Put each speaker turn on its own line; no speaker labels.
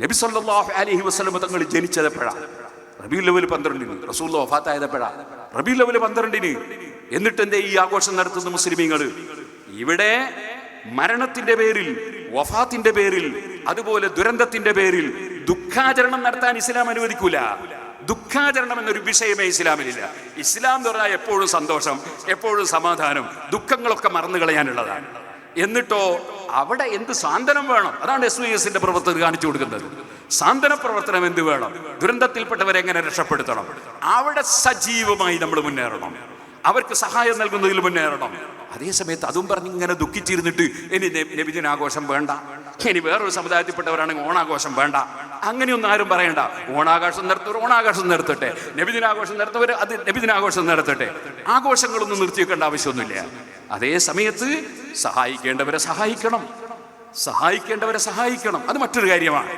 നബി സല്ലല്ലാഹു അലൈഹി വസല്ലം തങ്ങൾ ജനിച്ചത് എപ്പോഴാണ് റബി ലെവൽ പന്ത്രണ്ടിന് റസൂൽ വഫാത്തായതെപ്പോഴാണ് റബി ലെവൽ പന്ത്രണ്ടിന്. എന്നിട്ട് എന്തേ ഈ ആഘോഷം നടത്തുന്ന മുസ്ലിമീങ്ങൾ ഇവിടെ മരണത്തിന്റെ പേരിൽ വഫാത്തിന്റെ പേരിൽ അതുപോലെ ദുരന്തത്തിന്റെ പേരിൽ ദുഃഖാചരണം നടത്താൻ ഇസ്ലാം അനുവദിക്കൂല. ദുഃഖാചരണം എന്നൊരു വിഷയമേ ഇസ്ലാമിലില്ല. ഇസ്ലാം എന്ന് പറഞ്ഞാൽ എപ്പോഴും സന്തോഷം എപ്പോഴും സമാധാനം ദുഃഖങ്ങളൊക്കെ മറന്നു കളയാനുള്ളതാണ് എന്നിട്ടോ അവിടെ എന്ത് സാന്ത്വനം വേണം? അതാണ് എസ് വി എസിന്റെ പ്രവർത്തകർ കാണിച്ചു കൊടുക്കുന്നത്. സാന്ത്വന പ്രവർത്തനം എന്ത് വേണം? ദുരന്തത്തിൽപ്പെട്ടവരെ എങ്ങനെ രക്ഷപ്പെടുത്തണം? അവിടെ സജീവമായി നമ്മൾ മുന്നേറണം. അവർക്ക് സഹായം നൽകുന്നതിൽ മുന്നേറണം. അതേ സമയത്ത് അതും പറഞ്ഞ് ഇങ്ങനെ ദുഃഖിച്ചിരുന്നിട്ട് ഇനി നെ- നബിദിനാഘോഷം വേണ്ട. ഇനി വേറൊരു സമുദായത്തിൽപ്പെട്ടവരാണെങ്കിൽ ഓണാഘോഷം വേണ്ട. അങ്ങനെയൊന്നും ആരും പറയണ്ട. ഓണാഘോഷം നടത്തുന്നവർ ഓണാഘോഷം നടത്തട്ടെ നബിദിനാഘോഷം നടത്തവർ അത് നബിദിനാഘോഷം നടത്തട്ടെ ആഘോഷങ്ങളൊന്നും നിർത്തി വെക്കേണ്ട ആവശ്യമൊന്നുമില്ല. അതേ സമയത്ത് സഹായിക്കേണ്ടവരെ സഹായിക്കണം. സഹായിക്കേണ്ടവരെ സഹായിക്കണം. അത് മറ്റൊരു കാര്യമാണ്.